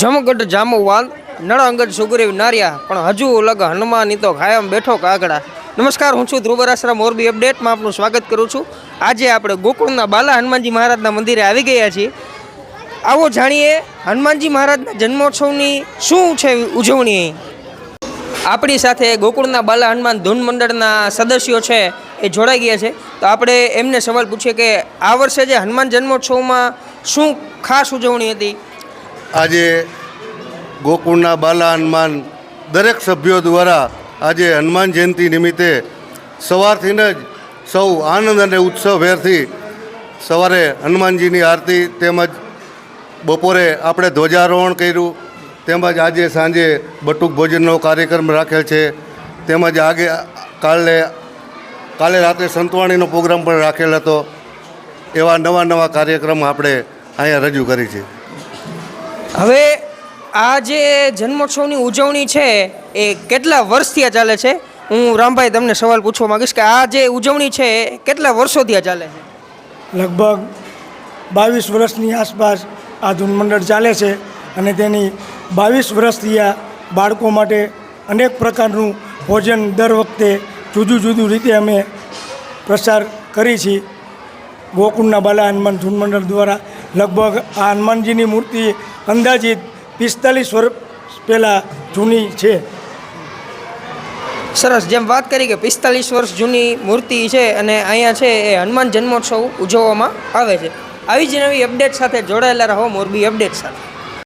જમગઢ જામુવાલ નળ અંગદ સુગરીવ, નારિયા, પણ હજુ લગ હનુમાની તો કાયમ બેઠો કાગડા નમસ્કાર, હું છું ધ્રુવરાશ્રમ મોરબી અપડેટમાં આપનું સ્વાગત કરું છું. આજે આપણે ગોકુળના બાલા હનુમાનજી મહારાજના મંદિરે આવી ગયા છીએ. આવો જાણીએ હનુમાનજી મહારાજના જન્મોત્સવની શું છે ઉજવણી? આપણી સાથે ગોકુળના બાલા હનુમાન ધૂન મંડળના સદસ્યો છે, એ જોડાઈ ગયા છે. તો આપણે એમને સવાલ પૂછીએ કે આ વર્ષે જે હનુમાન જન્મોત્સવમાં શું ખાસ ઉજવણી હતી? આજે ગોકુળના બાલા હનુમાન દરેક સભ્યો દ્વારા આજે હનુમાન જયંતિ નિમિત્તે સવારથી જ સૌ આનંદ અને ઉત્સવભેરથી સવારે હનુમાનજીની આરતી તેમજ બપોરે આપણે ધ્વજારોહણ કર્યું, તેમજ આજે સાંજે બટુક ભોજનનો કાર્યક્રમ રાખેલ છે, તેમજ આગે કાલે કાલે રાત્રે સંતવાણીનો પ્રોગ્રામ પણ રાખેલ હતો, એવા નવા નવા કાર્યક્રમ આપણે અહીંયા રજૂ કરી છે. હવે આ જે જન્મોત્સવની ઉજવણી છે, એ કેટલા વર્ષથી આ ચાલે છે? હું રામભાઈ તમને સવાલ પૂછવા માંગીશ કે આ જે ઉજવણી છે કેટલા વર્ષોથી આ ચાલે છે? લગભગ બાવીસ વર્ષની આસપાસ આ ધૂન મંડળ ચાલે છે અને તેની બાવીસ વર્ષથી આ બાળકો માટે અનેક પ્રકારનું ભોજન દર વખતે જુદું જુદું રીતે અમે પ્રસાર કરી છીએ. ગોકુળના બાલા હનુમાન ધૂન દ્વારા લગભગ આ હનુમાનજીની મૂર્તિ અંદાજિત પિસ્તાલીસ વર્ષ પહેલાં જૂની છે. સરસ, જેમ વાત કરી કે પિસ્તાલીસ વર્ષ જૂની મૂર્તિ છે અને અહીંયા છે એ હનુમાન જન્મોત્સવ ઉજવવામાં આવે છે. આવી જ નવી અપડેટ સાથે જોડાયેલા રહો મોરબી અપડેટ સાથે.